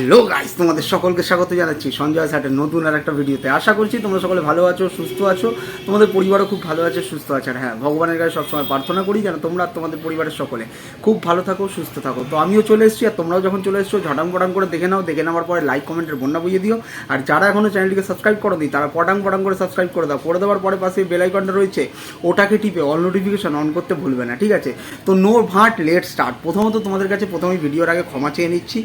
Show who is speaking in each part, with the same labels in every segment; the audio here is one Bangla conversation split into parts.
Speaker 1: হ্যালো গাইস, তোমাদের সকলকে স্বাগত জানাচ্ছি সঞ্জয় স্যাটের নতুন আর একটা ভিডিওতে। আশা করছি তোমরা সকলে ভালো আছো, সুস্থ আছো। তোমাদের পরিবারও খুব ভালো আছে, সুস্থ আছে। আর হ্যাঁ ভগবানের কাছে সবসময় প্রার্থনা করি যেন তোমরা তোমাদের পরিবারের সকলে খুব ভালো থাকো, সুস্থ থাকো। তো আমিও চলে এসেছি আর তোমরাও যখন চলে এসছো, ঝটাং পটাং করে দেখে নাও, দেখে নেওয়ার পরে লাইক কমেন্টের বন্যা বুঝিয়ে দিও। আর যারা এখনও চ্যানেলটিকে সাবস্ক্রাইব করো দিই তারা পটাং পটাং করে সাবস্ক্রাইব করে দাও। করে দেওয়ার পরে পাশে বেল আইকনটা রয়েছে, ওটাকে টিপে অল নোটিফিকেশন অন করতে ভুলবে না, ঠিক আছে? তো নো ভাট লেট স্টার্ট প্রথমত তোমাদের কাছে প্রথমে ভিডিওর আগে ক্ষমা চেয়ে নিচ্ছি।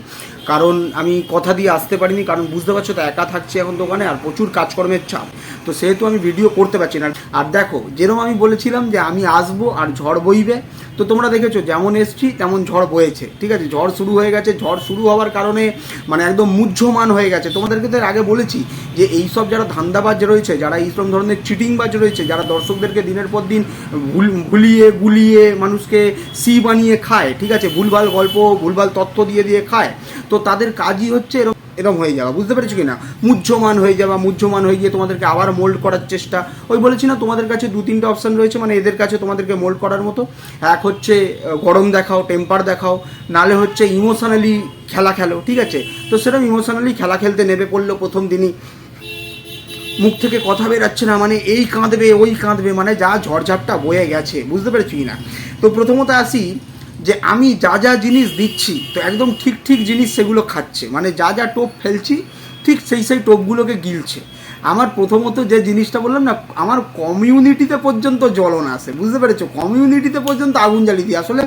Speaker 1: কারণ আমি কথা দিয়ে আসতে পারিনি, কারণ বুঝতে পারছ তো একা থাকছি এখন দোকানে আর প্রচুর কাজকর্মের চাপ। তো সেহেতু আমি ভিডিও করতে পারছি না। আর দেখো, যেরকম আমি বলেছিলাম যে আমি আসব আর ঝড় বইবে, তো তোমরা দেখেছ যেমন এসছি, তেমন ঝড় বয়েছে ঠিক আছে, ঝড় শুরু হয়ে গেছে, ঝড় শুরু হওয়ার কারণে মানে একদম মুহ্যমান হয়ে গেছে। তোমাদেরকে তো আগে বলেছি যে এইসব যারা ধান্দাবাজ রয়েছে, যারা এইসব ধরনের চিটিংবাজ রয়েছে, যারা দর্শকদেরকে দিনের পর দিন ভুল, ভুলিয়ে, গুলিয়ে মানুষকে সি বানিয়ে খায়, ঠিক আছে, ভুলভাল গল্প, ভুলভাল তথ্য দিয়ে দিয়ে খায়, তো তাদের কাজই হচ্ছে এরকম এরকম হয়ে যাওয়া। বুঝতে পেরেছ কি না মুহ্যমান হয়ে যাওয়া, মুহ্যমান হয়ে গিয়ে তোমাদেরকে আবার মোল্ড করার চেষ্টা। ওই বলেছি না, তোমাদের কাছে দু তিনটা অপশান রয়েছে মানে এদের কাছে তোমাদেরকে মোল্ড করার মতো। এক হচ্ছে গরম দেখাও টেম্পার দেখাও, নালে হচ্ছে ইমোশনালি খেলা খেলো, ঠিক আছে? তো সেরকম ইমোশনালি খেলা খেলতে নেবে পড়ল প্রথম দিনই। মুখ থেকে কথা বেরাচ্ছে না মানে এই কাঁদবে, ওই কাঁদবে মানে যা ঝড়ঝাপটা বয়ে গেছে, বুঝতে পেরেছি কি না তো প্রথমত আসি যে আমি যা যা জিনিস দিচ্ছি, তো একদম ঠিক ঠিক জিনিস সেগুলো খাচ্ছে। মানে যা যা টোপ ফেলছি, ঠিক সেই সেই টোপগুলোকে গিলছে। আমার প্রথমত যে জিনিসটা বললাম না, আমার কমিউনিটিতে পর্যন্ত জ্বলন আসে, বুঝতে পেরেছ? কমিউনিটিতে পর্যন্ত আগুন জ্বালিয়ে দিই। আসলে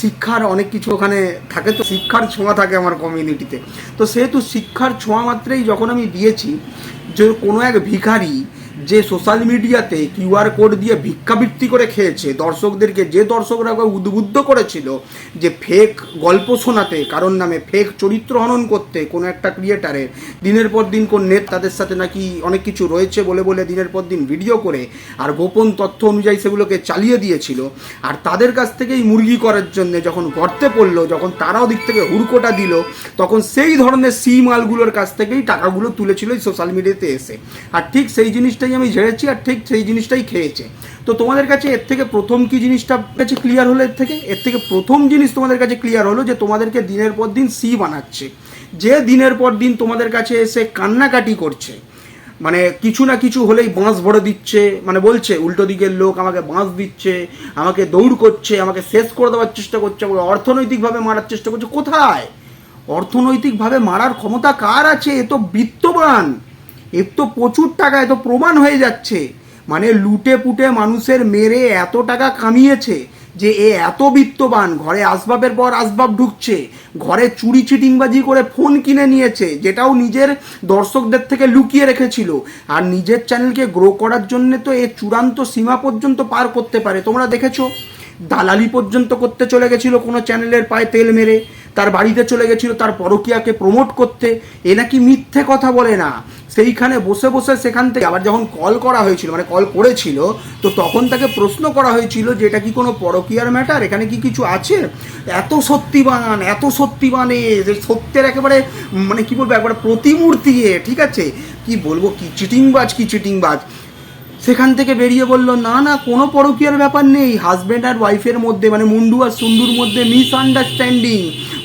Speaker 1: শিক্ষার অনেক কিছু ওখানে থাকে তো, শিক্ষার ছোঁয়া থাকে আমার কমিউনিটিতে। তো সেহেতু শিক্ষার ছোঁয়া মাত্রেই যখন আমি দিয়েছি, যে কোনো এক ভিখারি যে সোশ্যাল মিডিয়াতে কিউআর কোড দিয়ে ভিক্ষাবৃত্তি করে খেয়েছে, দর্শকদেরকে, যে দর্শকরা উদ্বুদ্ধ করেছিল যে ফেক গল্প শোনাতে, কারণ নামে ফেক চরিত্র হনন করতে কোনো একটা ক্রিয়েটারের দিনের পর দিন কোন নেট তাদের সাথে নাকি অনেক কিছু রয়েছে বলে বলে দিনের পর দিন ভিডিও করে, আর গোপন তথ্য অনুযায়ী সেগুলোকে চালিয়ে দিয়েছিল। আর তাদের কাছ থেকেই মুরগি করার জন্য যখন গর্তে পড়ল, যখন তারাও দিক থেকে হুড়কোটা দিল, তখন সেই ধরনের সি মালগুলোর কাছ থেকেই টাকাগুলো তুলেছিল সোশ্যাল মিডিয়াতে এসে। আর ঠিক সেই জিনিসটাই আমি ঝেড়েছি আর ঠিক সেই জিনিসটাই খেয়েছে। তো তোমাদের কাছে এর থেকে প্রথম কি জিনিসটা কাছে ক্লিয়ার হলো এর থেকে? এর থেকে প্রথম জিনিস তোমাদের কাছে ক্লিয়ার হলো যে তোমাদেরকে দিনের পর দিন সি বানাচ্ছে। যে দিনের পর দিন তোমাদের কাছে এসে কান্নাকাটি করছে। মানে কিছু না কিছু হলেই বাঁশ ভরে দিচ্ছে। মানে বলছে, উল্টো দিকের লোক আমাকে বাঁশ দিচ্ছে, আমাকে দৌড় করছে, আমাকে শেষ করে দেওয়ার চেষ্টা করছে, আমাকে অর্থনৈতিকভাবে মারার চেষ্টা করছে। কোথায়? অর্থনৈতিকভাবে মারার ক্ষমতা কার আছে? এ তো বিত্তবান। এর তো প্রচুর টাকা, এ তো প্রমাণ হয়ে যাচ্ছে। মানে লুটে পুটে মানুষের মেরে এত টাকা কামিয়েছে যে এ এত বিত্তবান, ঘরে আসবাবের পর আসবাব ঢুকছে, ঘরে চুরি চিটিংবাজি করে ফোন কিনে নিয়েছে, যেটাও নিজের দর্শকদের থেকে লুকিয়ে রেখেছিল। আর নিজের চ্যানেলকে গ্রো করার জন্য তো এ চূড়ান্ত সীমা পর্যন্ত পার করতে পারে। তোমরা দেখেছ? দালালি পর্যন্ত করতে চলে গেছিল কোনো চ্যানেলের পায়ে তেল মেরে। তার বাড়িতে চলে গেছিল, তার পরকিয়াকে প্রমোট করতে। এ নাকি মিথ্যে কথা বলে না। সেইখানে বসে বসে সেখান থেকে আবার যখন কল করা হয়েছিল মানে কল করেছিল, তো তখন তাকে প্রশ্ন করা হয়েছিল যে, এটা কি কোনো পরকিয়ার ম্যাটার এখানে কি কিছু আছে? এত সত্যিবান এত সত্যিবান এ যে সত্যের একেবারে মানে কি বলব, একবারে প্রতিমূর্তি এ, ঠিক আছে? কি বলব, কি চিটিংবাজ কি চিটিংবাজ? সেখান থেকে বেরিয়ে বলল, না না, কোনো পরকীয়ার ব্যাপার নেই। হাজব্যান্ড আর ওয়াইফের মধ্যে মানে মুন্ডু আর সুন্দুর মধ্যে মিস আন্ডারস্ট্যান্ডিং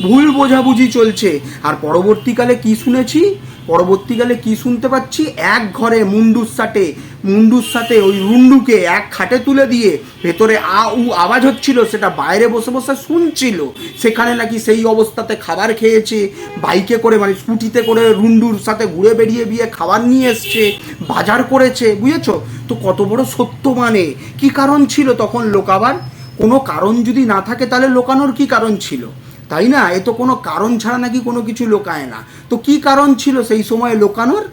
Speaker 1: ভুল বোঝাবুঝি চলছে। আর পরবর্তীকালে কি শুনেছি? পরবর্তীকালে কি শুনতে পাচ্ছি? এক ঘরে মুন্ডুর সাথে মুন্ডুর সাথে ওই রুন্ডুকে এক খাটে তুলে দিয়ে ভেতরে আ উ আওয়াজ হচ্ছিল, সেটা বাইরে বসে বসে শুনছিল। সেখানে নাকি সেই অবস্থাতে খাবার খেয়েছে, বাইকে করে মানে স্কুটিতে করে রুন্ডুর সাথে ঘুরে বেরিয়ে বিয়ে খাবার নিয়ে এসছে, বাজার করেছে, বুঝেছ? তো কত বড় সত্য মানে। কি কারণ ছিল তখন লোকাবার? কোনো কারণ যদি না থাকে তাহলে লোকানোর কি কারণ ছিল? তাই না? এ তো কোনো কারণ ছাড়া নাকি কোনো কিছু লোকায় না। তো কি কারণ ছিল সেই সময় লোকানোর?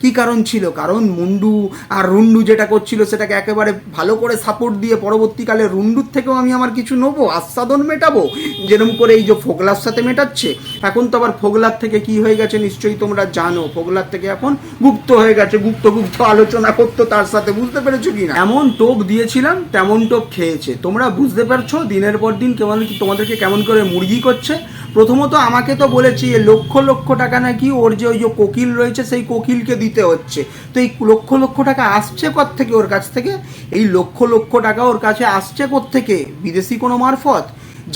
Speaker 1: কি কারণ ছিল? কারণ মুন্ডু আর রুন্ডু যেটা করছিল সেটাকে একেবারে ভালো করে সাপোর্ট দিয়ে পরবর্তীকালে রুন্ডুর থেকেও আমি আমার কিছু নেব, আস্বাদন মেটাবো? যেরকম করে এই যে ফোগলার সাথে মেটাচ্ছে, এখন তো আবার ফোগলার থেকে কি হয়ে গেছে নিশ্চয়ই তোমরা জানো। ফোগলার থেকে এখন গুপ্ত হয়ে গেছে, গুপ্ত গুপ্ত আলোচনা করতো তার সাথে, বুঝতে পেরেছ কি না এমন টোপ দিয়েছিলাম, তেমন টোপ খেয়েছে। তোমরা বুঝতে পারছ, দিনের পর দিন কেমন তোমাদেরকে কেমন করে মুরগি করছে প্রথমত আমাকে তো বলেছি লক্ষ লক্ষ টাকা নাকি ওর যে ওই যে কোকিল রয়েছে, সেই কোকিলকে দিতে হচ্ছে। তো এই লক্ষ লক্ষ টাকা আসছে কর থেকে ওর কাছ থেকে? এই লক্ষ লক্ষ টাকা ওর কাছে আসছে থেকে বিদেশি কোনো মারফত?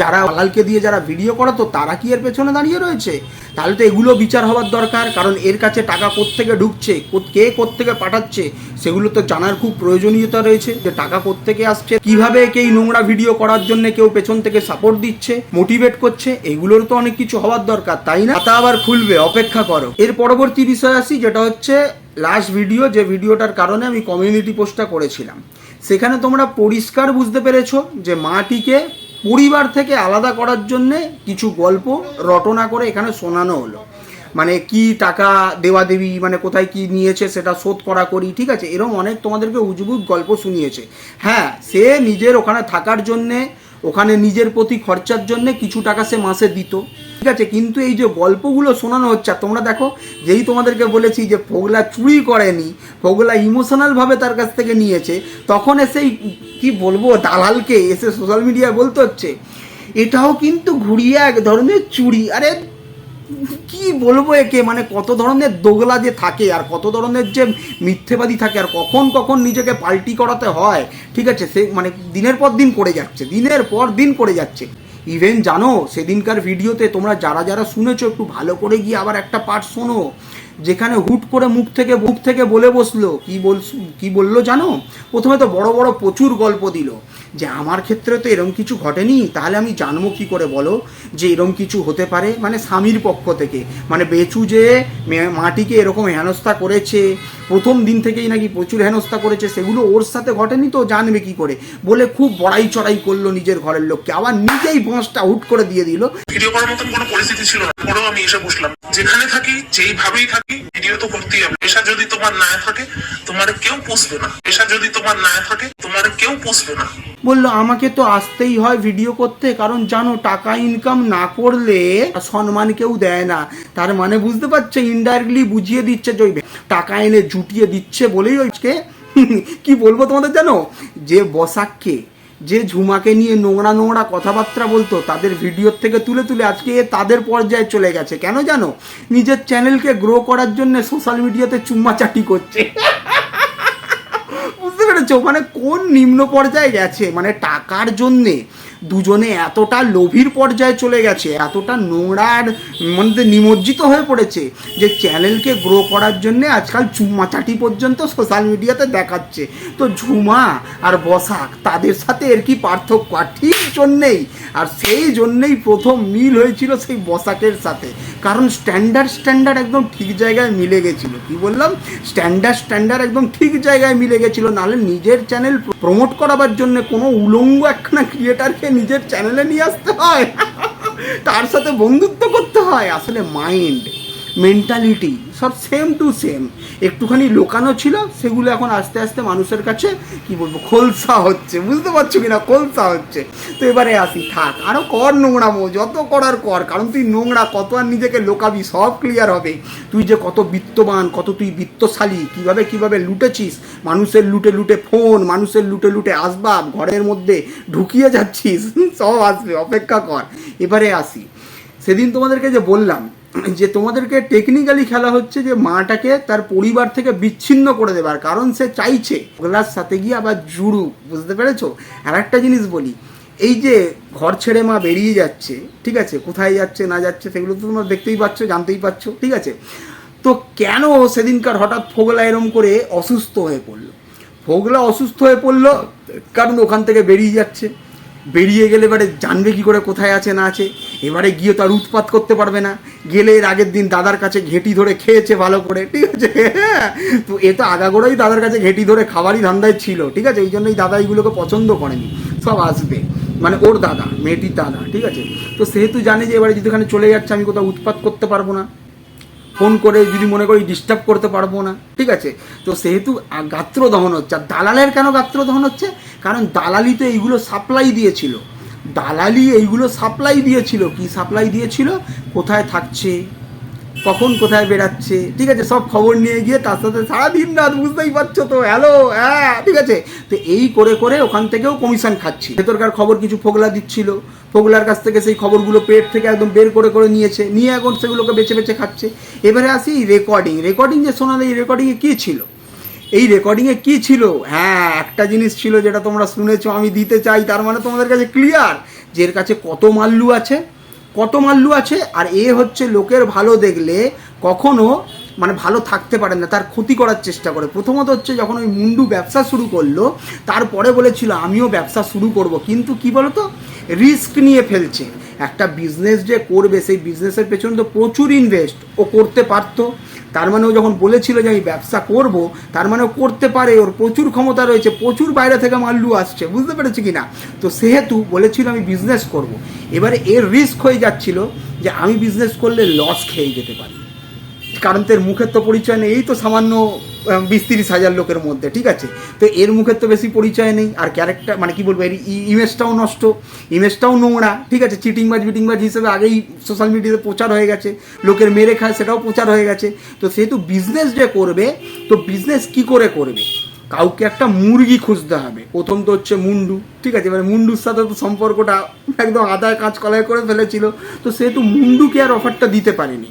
Speaker 1: যারা দালালকে দিয়ে যারা ভিডিও করাতো, তারা কি এর পেছনে দাঁড়িয়ে রয়েছে? তাহলে তো এগুলো বিচার হওয়ার দরকার, কারণ এর কাছে টাকা কোত্থেকে ঢুকছে কে কোত্থেকে পাঠাচ্ছে, সেগুলো তো জানার খুব প্রয়োজনীয়তা রয়েছে যে টাকা কোত্থেকে আসছে। কীভাবে একে এই নোংরা ভিডিও করার জন্য কেউ পেছন থেকে সাপোর্ট দিচ্ছে মোটিভেট করছে, এগুলোর তো অনেক কিছু হওয়ার দরকার, তাই না? তা আবার খুলবে, অপেক্ষা করো। এর পরবর্তী বিষয় আসি, যেটা হচ্ছে লাস্ট ভিডিও যে ভিডিওটার কারণে আমি কমিউনিটি পোস্টটা করেছিলাম। সেখানে তোমরা পরিষ্কার বুঝতে পেরেছ যে মাটিকে পরিবার থেকে আলাদা করার জন্যে কিছু গল্প রটনা করে এখানে শোনানো হলো। মানে কি টাকা দেওয়া দেবী মানে কোথায় কি নিয়েছে সেটা শোধ করা করি, ঠিক আছে? এরকম অনেক তোমাদেরকে উজবুত গল্প শুনিয়েছে। হ্যাঁ সে নিজের ওখানে থাকার জন্যে ওখানে নিজের প্রতি খরচার জন্য কিছু টাকা সে মাসে দিত। ঠিক আছে, কিন্তু এই যে গল্পগুলো শোনানো হচ্ছে তোমরা দেখো, যেই তোমাদেরকে বলেছি যে ফোগলা চুরি করেনি, ফোগলা ইমোশনালভাবে তার কাছ থেকে নিয়েছে, তখন এসেই কি বলব, দালালকে এসে সোশ্যাল মিডিয়ায় বলতে হচ্ছে। এটাও কিন্তু ঘুরিয়ে এক ধরনের চুরি। আরে কি বলব একে? মানে কত ধরনের দোগলা যে থাকে, আর কত ধরনের যে মিথ্যেবাদী থাকে, আর কখন কখন নিজেকে পাল্টি করাতে হয়, ঠিক আছে? সে মানে দিনের পর দিন করে যাচ্ছে, দিনের পর দিন করে যাচ্ছে। ইভেন জানো, সেদিনকার ভিডিওতে তোমরা যারা যারা শুনেছো, একটু ভালো করে গিয়ে আবার একটা পার্ট শোনো। যেখানে হুট করে মুখ থেকে মুখ থেকে বলে বসল, কি বল, কি বলল জানো? প্রথমে তো বড় বড় প্রচুর গল্প দিল, যে আমার ক্ষেত্রে তো এরম কিছু ঘটেনি, তাহলে আমি জানব কি করে বলো, যে এরম কিছু হতে পারে মানে স্বামীর পক্ষ থেকে। মানে বেচু যে মাটিকে এরকম হেনস্থা করেছে, প্রথম দিন থেকেই নাকি প্রচুর হেনস্থা করেছে, সেগুলো ওর সাথে ঘটেনি তো, জানবে কি করে? বলে খুব বড়াই চড়াই করল নিজের ঘরের লোককে, আবার নিজেই বাঁশটা হুট করে দিয়ে দিল।
Speaker 2: ভিডিও করার মতন কোনো পরিস্থিতি ছিল না পরেও আমি এসে বসলাম। যেখানে থাকি, যেইভাবেই থাকি ভিডিও তো করতেই হবে। পেশা যদি তোমার না থাকে তোমার কেউ পুষবে না। পেশা যদি তোমার না থাকে তোমার কেউ পুষবে না।
Speaker 1: বলল, আমাকে তো আসতেই হয় ভিডিও করতে, কারণ জানো, টাকা ইনকাম না করলে সম্মান কেউ দেয় না। তার মানে বুঝতে পারছে ইনডাইরেক্টলি বুঝিয়ে দিচ্ছে টাকা এনে জুটিয়ে দিচ্ছে বলেই ওইকে কি বলব তোমাদের জানো? যে বসাককে যে ঝুমাকে নিয়ে নোংরা নোংরা কথাবার্তা বলতো, তাদের ভিডিওর থেকে তুলে তুলে আজকে তাদের পর্যায়ে চলে গেছে। কেন জানো? নিজের চ্যানেলকে গ্রো করার জন্য সোশ্যাল মিডিয়াতে চুম্মাচাটি করছে। বুঝতে পেরেছ? মানে কোন নিম্ন পর্যায়ে গেছে? মানে টাকার জন্যে। দুজনে এতটা লোভীর পর্যায়ে চলে গেছে, এতটা নোংরার মধ্যে নিমজ্জিত হয়ে পড়েছে যে চ্যানেলকে গ্রো করার জন্যে আজকাল চুম্মাচাটি পর্যন্ত সোশ্যাল মিডিয়াতে দেখাচ্ছে। তো ঝুমা আর বসাক, তাদের সাথে এর কি পার্থক্য? আর ঠিক জন্যেই, আর সেই জন্যেই প্রথম মিল হয়েছিল সেই বসাকের সাথে। কারণ স্ট্যান্ডার্ড স্ট্যান্ডার্ড একদম ঠিক জায়গায় মিলে গেছিল। কি বললাম? স্ট্যান্ডার্ড স্ট্যান্ডার্ড একদম ঠিক জায়গায় মিলে গেছিল। নাহলে নিজের চ্যানেল প্রমোট করাবার জন্য কোনো উলঙ্গ একখানা ক্রিয়েটারকে নিজের চ্যানেলে নিয়ে আসতে হয়। তার সাথে বন্ধুত্ব করতে হয়। আসলে মাইন্ড মেন্টালিটি সব সেম টু সেম একটুখানি লোকানো ছিল, সেগুলো এখন আস্তে আস্তে মানুষের কাছে, কি বলব, খোলসা হচ্ছে। বুঝতে পারছ কিনা? খোলসা হচ্ছে। তো এবারে আসি, থাক আরও কর নোংরামো যত করার কর, কারণ তুই নোংরা, কত আর নিজেকে লোকাবি, সব ক্লিয়ার হবে। তুই যে কত বিত্তবান, কত তুই বিত্তশালী, কীভাবে কীভাবে লুটেছিস? মানুষের লুটে লুটে ফোন মানুষের লুটে লুটে আসবাব, ঘরের মধ্যে ঢুকিয়ে যাচ্ছিস, সব আসবে, অপেক্ষা কর। এবারে আসি। সেদিন তোমাদেরকে যে বললাম যে তোমাদেরকে টেকনিক্যালি খেলা হচ্ছে যে মাটাকে তার পরিবার থেকে বিচ্ছিন্ন করে দেবার কারণ সে চাইছে। ওগুলার সাথে গিয়ে আবার জুড়ু, বুঝতে পেরেছ? আর একটা জিনিস বলি, এই যে ঘর ছেড়ে মা বেরিয়ে যাচ্ছে, ঠিক আছে? কোথায় যাচ্ছে, না যাচ্ছে, সেগুলো তো তোমরা দেখতেই পাচ্ছ, জানতেই পারছ ঠিক আছে? তো কেন সেদিনকার হঠাৎ ফোগলা এরম করে অসুস্থ হয়ে পড়ল? ফোগলা অসুস্থ হয়ে পড়ল কারণ ওখান থেকে বেরিয়ে যাচ্ছে। বেরিয়ে গেলে এবারে জানবে কি করে কোথায় আছে, না আছে। এবারে গিয়ে তো আর উৎপাত করতে পারবে না। গেলে এর আগের দিন দাদার কাছে ঘেটি ধরে খেয়েছে ভালো করে, ঠিক আছে? তো এ তো আগাগোড়াই দাদার কাছে ঘেটি ধরে খাবারই ধান্দায় ছিল, ঠিক আছে? এই জন্যই দাদা এইগুলোকে পছন্দ করেনি। সব আসবে। মানে ওর দাদা, মেয়েটির দাদা, ঠিক আছে? তো সেহেতু জানে যে এবারে যদি ওখানে চলে যাচ্ছে, আমি কোথাও উৎপাত করতে পারব না। ফোন করে যদি মনে করি ডিস্টার্ব করতে পারব না। ঠিক আছে? তো সেহেতু গাত্র দহন হচ্ছে। আর দালালের কেন গাত্র দহন হচ্ছে? কারণ দালালি তো এইগুলো সাপ্লাই দিয়েছিল। দালালি এইগুলো সাপ্লাই দিয়েছিল। কি সাপ্লাই দিয়েছিল? কোথায় থাকছে? কখন কোথায় বেরাচ্ছে ঠিক আছে, সব খবর নিয়ে গিয়ে তার সাথে সারাদিন রাত, বুঝতেই পারছ তো? হ্যালো হ্যাঁ ঠিক আছে। তো এই করে করে ওখান থেকেও কমিশন খাচ্ছি। ভেতরকার খবর কিছু ফোগলা দিচ্ছিল। ফোগলার কাছ থেকে সেই খবরগুলো পেট থেকে একদম বের করে করে নিয়েছে। নিয়ে এখন সেগুলোকে বেছে বেছে খাচ্ছে। এবারে আসি রেকর্ডিং রেকর্ডিং যে শোনালে এই রেকর্ডিংয়ে কী ছিল? এই রেকর্ডিংয়ে কি ছিল? হ্যাঁ একটা জিনিস ছিল যেটা তোমরা শুনেছো, আমি দিতে চাই, তার মানে তোমাদের কাছে ক্লিয়ার যে এর কাছে কত মাল্লু আছে? কত মাল্লু আছে? আর এ হচ্ছে লোকের ভালো দেখলে কখনো মানে ভালো থাকতে পারে না, তার ক্ষতি করার চেষ্টা করে। প্রথমত হচ্ছে যখন ওই মুন্ডু ব্যবসা শুরু করল, তারপরে বলেছিল, আমিও ব্যবসা শুরু করব। কিন্তু কি বলতো? রিস্ক নিয়ে ফেলছে। একটা বিজনেস যে করবে, সেই বিজনেসের পেছনে তো প্রচুর ইনভেস্ট ও করতে পারতো। তার মানে ও যখন বলেছিল যে আমি ব্যবসা করব, তার মানে ও করতে পারে, ওর প্রচুর ক্ষমতা রয়েছে, প্রচুর বাইরে থেকে মাল্লু আসছে, বুঝতে পেরেছি কি না তো সেহেতু বলেছিল আমি বিজনেস করব। এবারে এর রিস্ক হয়ে যাচ্ছিল যে আমি বিজনেস করলে লস খেয়ে যেতে পারি। কারণ তো এর মুখের তো পরিচয় নেই, এই তো সামান্য বিশ তিরিশ হাজার লোকের মধ্যে, ঠিক আছে? তো এর মুখের তো বেশি পরিচয় নেই, আর ক্যারেক্টার মানে কি বলব, এর ইমেজটাও নষ্ট, ইমেজটাও নোংরা, ঠিক আছে? চিটিংবাজ, বিটিংবাজ হিসেবে আগেই সোশ্যাল মিডিয়াতে প্রচার হয়ে গেছে, লোকের মেরে খায়, সেটাও প্রচার হয়ে গেছে। তো সেহেতু বিজনেস যে করবে, তো বিজনেস কি করে করবে? কাউকে একটা মুরগি খুঁজতে হবে, প্রথম তো হচ্ছে মুন্ডু, ঠিক আছে? এবার মুন্ডুর সাথে তো সম্পর্কটা একদম আদায় কাজ কলাই করে ফেলেছিল, তো সেহেতু মুন্ডুকে আর অফারটা দিতে পারেনি।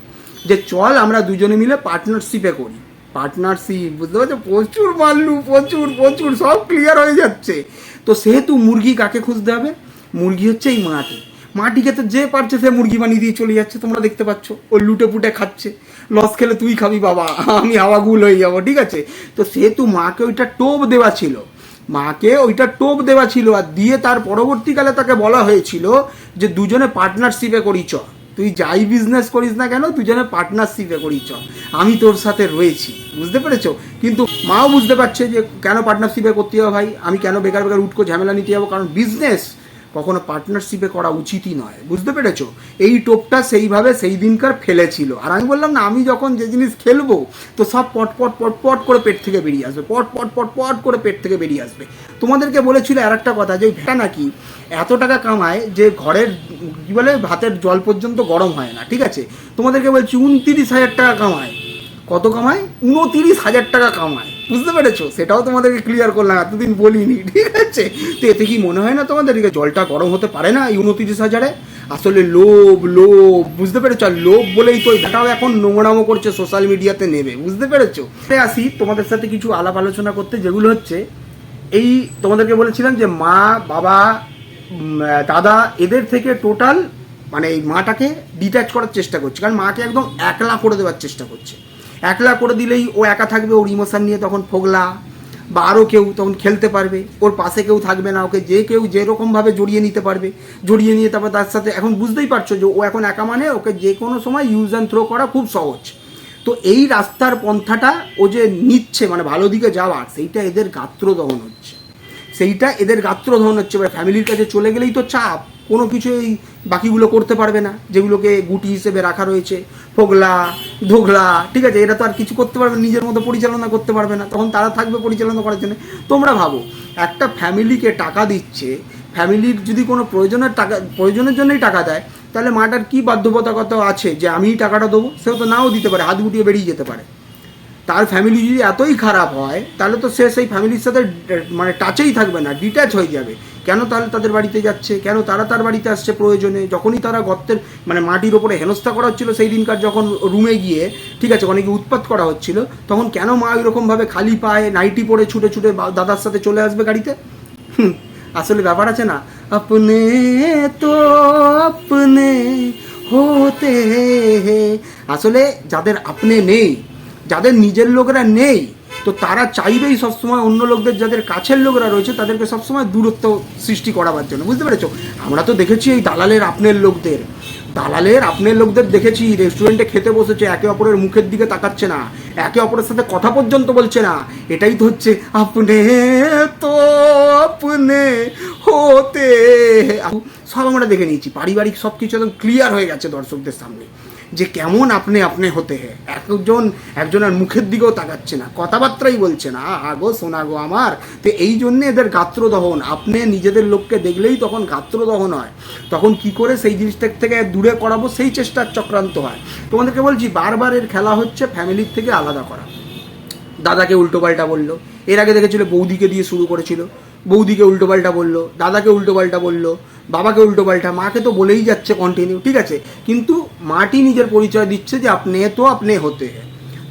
Speaker 1: যে চল আমরা দুজনে মিলে পার্টনারশিপে করি। পার্টনারশিপ বুঝতে পারছ? প্রচুর মাল্লু, প্রচুর প্রচুর, সব ক্লিয়ার হয়ে যাচ্ছে। তো সেহেতু মুরগি কাকে খুঁজতে হবে? মুরগি হচ্ছে এই মাটি। মাটিকে তো যে পারছে সে মুরগি বানিয়ে দিয়ে চলে যাচ্ছে, তোমরা দেখতে পাচ্ছ। ও লুটে পুটে খাচ্ছে। লস খেলে তুই খাবি, বাবা। আমি হাওয়া গুল হয়ে যাব, ঠিক আছে? তো সেহেতু মাকে ওইটা টোপ দেওয়া ছিল। মাকে ওইটা টোপ দেওয়া ছিল, আর দিয়ে তার পরবর্তীকালে তাকে বলা হয়েছিল যে, দুজনে পার্টনারশিপে করি চ তুই যাই বিজনেস করিস না কেন, তুই যেন পার্টনারশিপে করিস আমি তোর সাথে রয়েছি, বুঝতে পেরেছ? কিন্তু মাও বুঝতে পারছে যে কেন পার্টনারশিপে করতে হবে ভাই? আমি কেন বেকার বেকার উঠকো ঝামেলা নিতে যাব? কারণ বিজনেস কখনো পার্টনারশিপে করা উচিতই নয়। বুঝতে পেরেছ? এই টোপটা সেইভাবে সেই দিনকার ফেলেছিল। আর আমি বললাম, না, আমি যখন যে জিনিস খেলব, তো সব পট পট পট পট করে পেট থেকে বেরিয়ে আসবে। পট পট পট পট করে পেট থেকে বেরিয়ে আসবে। তোমাদেরকে বলেছিল আর একটা কথা, যে ভেটা নাকি এত টাকা কামায় যে ঘরের, কী বলে, ভাতের জল পর্যন্ত গরম হয় না, ঠিক আছে? তোমাদেরকে বলছি, উনতিরিশ হাজার টাকা কামায়। কত কামায়? উনতিরিশ হাজার টাকা কামায়। বুঝতে পেরেছ? সেটাও তোমাদেরকে ক্লিয়ার করলাম, এতদিন বলিনি, ঠিক আছে? তো এতে কি মনে হয় না তোমাদেরকে জলটা গরম হতে পারে না এই উনতিরিশ হাজারে? আসলে লোভ লোভ, বুঝতে পেরেছ? আর লোভ বলেই তো এটাও এখন নোংরামো করছে সোশ্যাল মিডিয়াতে নেবে, বুঝতে পেরেছ? আসি, তোমাদের সাথে কিছু আলাপ আলোচনা করতে, যেগুলো হচ্ছে, এই তোমাদেরকে বলেছিলাম যে মা, বাবা দাদা, এদের থেকে টোটাল মানে এই মাটাকে ডিট্যাচ করার চেষ্টা করছে। কারণ মাকে একদম একলা করে দেওয়ার চেষ্টা করছে। একলা করে দিলেই ও একা থাকবে, ওর ইমোশান নিয়ে তখন ফোগলা। বা আরও কেউ তখন খেলতে পারবে, ওর পাশে কেউ থাকবে না, ওকে যে কেউ যেরকমভাবে জড়িয়ে নিতে পারবে, জড়িয়ে নিয়ে তারপর তার সাথে, এখন বুঝতেই পারছ যে ও এখন একা মানে ওকে যে কোনো সময় ইউজ অ্যান্ড থ্রো করা খুব সহজ। তো এই রাস্তার পন্থাটা ও যে নিচ্ছে মানে ভালো দিকে যাওয়ার, সেইটা এদের গাত্র দহন হচ্ছে। সেইটা এদের গাত্র দহন হচ্ছে, এবার ফ্যামিলির কাছে চলে গেলেই তো চাপ। কোনো কিছুই বাকিগুলো করতে পারবে না, যেগুলোকে গুটি হিসেবে রাখা রয়েছে। ফোগলা, ধোগলা, ঠিক আছে, এরা তো আর কিছু করতে পারবে নিজের মতো পরিচালনা করতে পারবে না, তখন তারা থাকবে পরিচালনা করার জন্য। তোমরা ভাবো, একটা ফ্যামিলিকে টাকা দিচ্ছে, ফ্যামিলির যদি কোনো প্রয়োজনের টাকা, প্রয়োজনের জন্যই টাকা দেয়, তাহলে মাটার কি বাধ্যবাধকতা আছে যে আমিই টাকাটা দেবো? সেও তো নাও দিতে পারে, হাত গুটিয়ে বেরিয়ে যেতে পারে। তার ফ্যামিলি যদি এতই খারাপ হয়, তাহলে তো সে সেই ফ্যামিলির সাথে মানে টাচেই থাকবে না ডিট্যাচ হয়ে যাবে। কেন তাহলে তাদের বাড়িতে যাচ্ছে? কেন তারা তার বাড়িতে আসছে প্রয়োজনে? যখনই তারা গর্তের মানে মাটির ওপরে হেনস্থা করা হচ্ছিল, সেই দিনকার যখন রুমে গিয়ে, ঠিক আছে, অনেকে উৎপাত করা হচ্ছিল, তখন কেন মা ওইরকমভাবে খালি পায়ে নাইটি পরে ছুটে ছুটে দাদার সাথে চলে আসবে গাড়িতে? আসলে ব্যাপার আছে না। আপনে তো আপনে হতে। আসলে যাদের আপনি নেই যাদের নিজের লোকেরা নেই, তো তারা চাইবেই সবসময় অন্য লোকদের, যাদের কাছের লোকরা রয়েছে, তাদেরকে সবসময় দূরত্ব সৃষ্টি করাবার জন্য। বুঝতে পেরেছ? আমরা তো দেখেছি এই দালালের আপনের লোকদের। দালালের আপনের লোকদের দেখেছি রেস্টুরেন্টে খেতে বসেছে, একে অপরের মুখের দিকে তাকাচ্ছে না, একে অপরের সাথে কথা পর্যন্ত বলছে না। এটাই তো হচ্ছে আপনে তো আপনে হতে। সব আমরা দেখে নিয়েছি। পারিবারিক সব কিছু একদম ক্লিয়ার হয়ে গেছে দর্শকদের সামনে। যে কেমন আপনি আপনি হতে হে একজন, একজনের মুখের দিকেও তাকাচ্ছে না, কথাবার্তাই বলছে না আগো শোনা গো আমার। তো এই জন্যে এদের গাত্র দহন আপনি নিজেদের লোককে দেখলেই তখন গাত্র দহন হয়। তখন কি করে সেই জিনিসটার থেকে দূরে করাবো, সেই চেষ্টার চক্রান্ত হয়। তোমাদেরকে বলছি বারবার এর খেলা হচ্ছে ফ্যামিলির থেকে আলাদা করা। দাদাকে উল্টোপাল্টা বলল এর আগে দেখেছিল বৌদিকে দিয়ে শুরু করেছিল। বৌদিকে উল্টোপাল্টা বলল, দাদাকে উল্টোপাল্টা বলল, বাবাকে উল্টোপাল্টা মাকে তো বলেই যাচ্ছে কন্টিনিউ ঠিক আছে? কিন্তু মাটি নিজের পরিচয় দিচ্ছে যে আপনি তো আপনি হতে।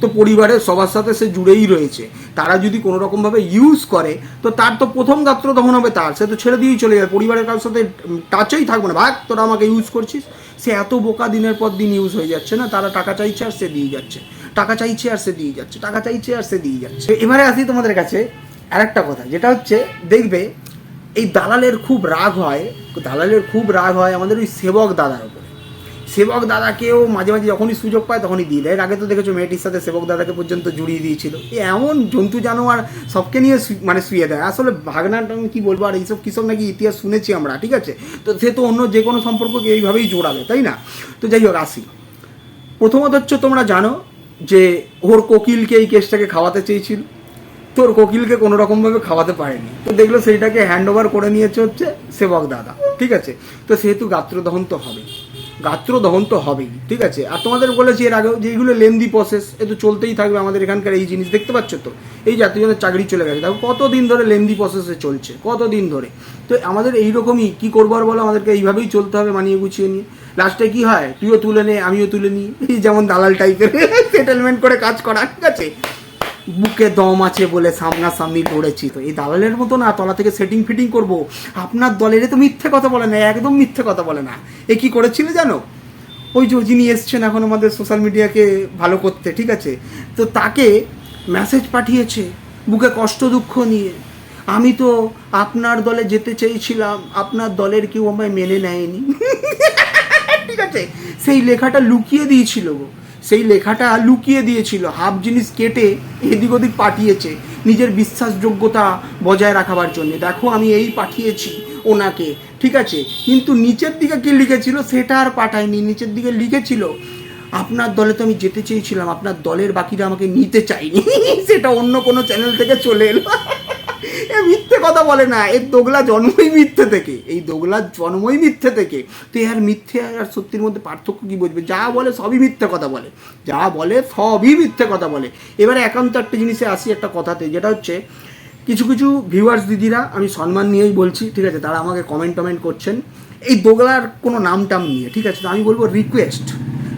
Speaker 1: তো পরিবারের সবার সাথে সে জুড়েই রয়েছে। তারা যদি কোনো রকমভাবে ইউজ করে, তো তার তো প্রথম গাত্র তখন হবে তার। সে তো ছেড়ে দিয়েই চলে যাবে। পরিবারের কারোর সাথে টাচেই থাকবে না। ভাগ, তোরা আমাকে ইউজ করছিস। সে এত বোকা দিনের পর দিন ইউজ হয়ে যাচ্ছে না। তারা টাকা চাইছে আর সে দিয়ে যাচ্ছে। টাকা চাইছে আর সে দিয়ে যাচ্ছে, টাকা চাইছে আর সে দিয়ে যাচ্ছে। এবারে আসি তোমাদের কাছে আরেকটা কথা, যেটা হচ্ছে, দেখবে, এই দালালের খুব রাগ হয়, দালালের খুব রাগ হয় আমাদের ওই সেবক দাদার উপরে। সেবক দাদাকেও মাঝে মাঝে যখনই সুযোগ পায় তখনই দিয়ে দেয়। আগে তো দেখেছ মেয়েটির সাথে সেবক দাদাকে পর্যন্ত জুড়িয়ে দিয়েছিল। এমন জন্তু জানোয়ার সবকে নিয়ে মানে শুয়ে দেয়। আসলে ভাগনাটা আমি কি বলব, আর এইসব কিসব নাকি ইতিহাস শুনেছি আমরা, ঠিক আছে? তো সে তো অন্য যে কোনো সম্পর্ককে এইভাবেই জোড়াবে, তাই না? তো যাই হোক, আসি। প্রথমত হচ্ছে তোমরা জানো যে ওর কোকিলকে এই কেসটাকে খাওয়াতে চেয়েছিল, তো ওর কোকিলকে কোনো রকমভাবে খাওয়াতে পারেনি। তো দেখল সেইটাকে হ্যান্ড ওভার করে নিয়েছে হচ্ছে সেবক দাদা, ঠিক আছে? তো সেহেতু গাত্রদহন তো হবে গাত্রদহন তো হবেই, ঠিক আছে? আর তোমাদের বলেছি এর আগেও যে এইগুলো লেন্দি প্রসেস এ তো চলতেই থাকবে আমাদের এখানকার এই জিনিস, দেখতে পাচ্ছ তো? এই যে এতজনের চাকরি চলে গেছে। দেখো কতদিন ধরে লেন্দি প্রসেসে চলছে, কতদিন ধরে? তো আমাদের এইরকমই, কি করব আর বলো? আমাদেরকে এইভাবেই চলতে হবে মানিয়ে গুছিয়ে নিয়ে। লাস্টে কি হয়? তুইও তুলে নে, আমিও তুলে নিই। যেমন দালাল টাইপের সেটেলমেন্ট করে কাজ করা, ঠিক আছে? বুকে দম আছে বলে সামনাসামনি লড়েছি তো। এই দালালের মতো না, তলা থেকে সেটিং ফিটিং করব। আপনার দলের তো মিথ্যে কথা বলে না, একদম মিথ্যে কথা বলে না। এ কি করেছিল জানো? ওই যে যিনি এসছেন এখন আমাদের সোশ্যাল মিডিয়াকে ভালো করতে, ঠিক আছে? তো তাকে মেসেজ পাঠিয়েছে বুকে কষ্ট দুঃখ নিয়ে। আমি তো আপনার দলে যেতে চেয়েছিলাম, আপনার দলের কেউ আমায় মেনে নেয়নি। ঠিক আছে? সেই লেখাটা লুকিয়ে দিয়েছিল গো। সেই লেখাটা লুকিয়ে দিয়েছিল, হাফ জিনিস কেটে এদিক ওদিক পাঠিয়েছে নিজের বিশ্বাসযোগ্যতা বজায় রাখাবার জন্য। দেখো আমি এই পাঠিয়েছি ওনাকে, ঠিক আছে? কিন্তু নিচের দিকে কি লিখেছিল? সেটা আর পাঠায়নি, নিচের দিকে লিখেছিল, আপনার দলে তো আমি যেতে চেয়েছিলাম, আপনার দলের বাকিরা আমাকে নিতে চাইনি সেটা অন্য কোনো চ্যানেল থেকে চলে এলো। এ মিথ্যে কথা বলে না এর দোগলা জন্মই মিথ্যে থেকে, এই দোগলার জন্মই মিথ্যে থেকে। তো আর মিথ্যে আর সত্যির মধ্যে পার্থক্য কি বুঝবে? যা বলে সবই মিথ্যে কথা বলে, যা বলে সবই মিথ্যে কথা বলে। এবারে একান্ত একটা জিনিসে আসি একটা কথাতে, যেটা হচ্ছে, কিছু কিছু ভিউয়ার্স দিদিরা, আমি সম্মান নিয়েই বলছি, ঠিক আছে, তারা আমাকে কমেন্ট টমেন্ট করছেন, এই দোগলার কোনো নাম টাম নিয়ে, ঠিক আছে, তো আমি বলব রিকোয়েস্ট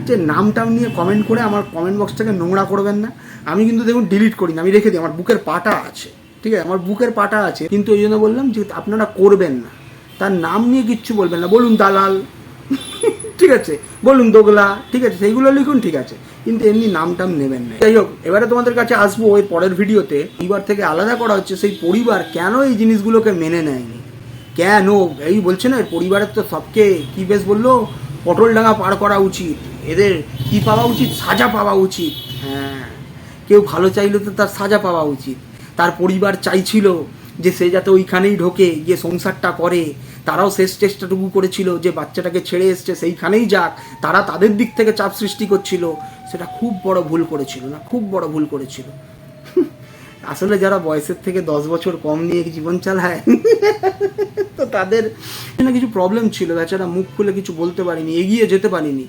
Speaker 1: যে নাম টাম নিয়ে কমেন্ট করে আমার কমেন্ট বক্সটাকে নোংরা করবেন না। আমি কিন্তু দেখুন ডিলিট করি না আমি রেখে দিই, আমার বুকের পাটা আছে। ঠিক আছে? আমার বুকের পাটা আছে, কিন্তু ওই জন্য বললাম যে আপনারা করবেন না। তার নাম নিয়ে কিচ্ছু বলবেন না। বলুন দালাল, ঠিক আছে? বলুন দোগলা, ঠিক আছে? সেইগুলো লিখুন, ঠিক আছে? কিন্তু এমনি নাম টাম নেবেন না। যাই হোক, এবারে তোমাদের কাছে আসব ওই পরের ভিডিওতে। পরিবার থেকে আলাদা করা হচ্ছে, সেই পরিবার কেন এই জিনিসগুলোকে মেনে নেয়নি? কেন? এই বলছে না, পরিবারের তো সবকে কি বেশ বলল? পটল ডাঙা পার করা উচিত, এদের কি পাওয়া উচিত? সাজা পাওয়া উচিত। হ্যাঁ কেউ ভালো চাইলে তো তার সাজা পাওয়া উচিত। তার পরিবার চাইছিল যে সে যাতে ওইখানেই ঢোকে, গিয়ে সংসারটা করে। তারাও শেষ চেষ্টাটুকু করেছিল যে বাচ্চাটাকে ছেড়ে এসছে, সেইখানেই যাক। তারা তাদের দিক থেকে চাপ সৃষ্টি করছিল। সেটা খুব বড় ভুল করেছিল না, খুব বড় ভুল করেছিল। আসলে যারা বয়সের থেকে দশ বছর কম নিয়ে জীবন চালায়, তো তাদের কিছু প্রবলেম ছিল। বেচারা মুখ খুলে কিছু বলতে পারিনি, এগিয়ে যেতে পারিনি।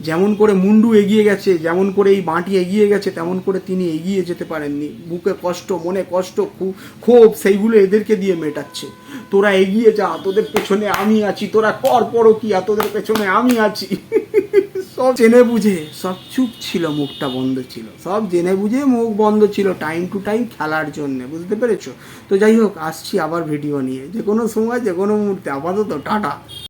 Speaker 1: যেমন করে মুন্ডু এগিয়ে গেছে, যেমন করে এই বাঁটি এগিয়ে গেছে, তেমন করে তিনি এগিয়ে যেতে পারেননি। বুকে কষ্ট, মনে কষ্ট ক্ষোভ, সেইগুলো এদেরকে দিয়ে মেটাচ্ছে। তোরা এগিয়ে যা, তোদের পেছনে আমি আছি, তোরা কর পরকিয়া, তোদের পেছনে আমি আছি। সব জেনে বুঝে, সব চুপ ছিল, মুখটা বন্ধ ছিল। সব জেনে বুঝে মুখ বন্ধ ছিল টাইম টু টাইম খেলার জন্য, বুঝতে পেরেছ? তো যাই হোক, আসছি আবার ভিডিও নিয়ে। যে কোনো সময় যে কোনো মুহূর্তে। আপাতত টাটা।